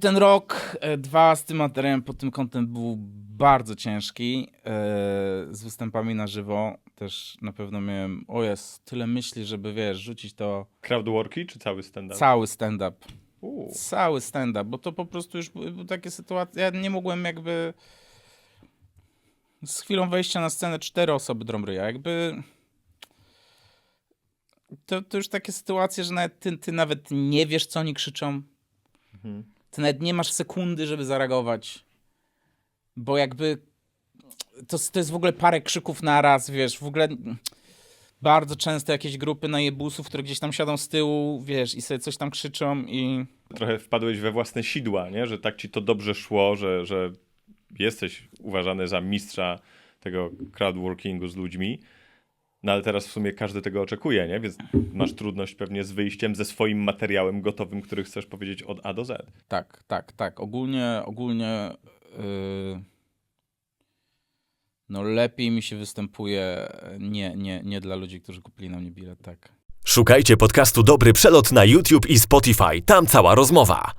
Ten rok, e, dwa z tym materiałem pod tym kątem był bardzo ciężki. e, Z występami na żywo też na pewno miałem, o jest, tyle myśli, żeby wiesz, rzucić to Crowdworki czy cały stand-up? cały stand-up. U, Cały stand-up, bo to po prostu już były były takie sytuacje, ja nie mogłem jakby z chwilą wejścia na scenę cztery osoby drąbryja, jakby to, to już takie sytuacje, że nawet ty, ty nawet nie wiesz, co oni krzyczą, Mhm. Ty nawet nie masz sekundy, żeby zareagować, bo jakby to, to jest w ogóle parę krzyków naraz, wiesz, w ogóle bardzo często jakieś grupy najebusów, które gdzieś tam siadą z tyłu, wiesz, i sobie coś tam krzyczą i... Trochę wpadłeś we własne sidła, nie? Że tak ci to dobrze szło, że, że jesteś uważany za mistrza tego crowdworkingu z ludźmi. No ale teraz w sumie każdy tego oczekuje, nie? Więc masz trudność pewnie z wyjściem ze swoim materiałem gotowym, który chcesz powiedzieć od A do Z. Tak, tak, tak. Ogólnie, ogólnie yy, no lepiej mi się występuje nie, nie, nie dla ludzi, którzy kupili na mnie bilet, tak. Szukajcie podcastu Dobry Przelot na YouTube i Spotify. Tam cała rozmowa.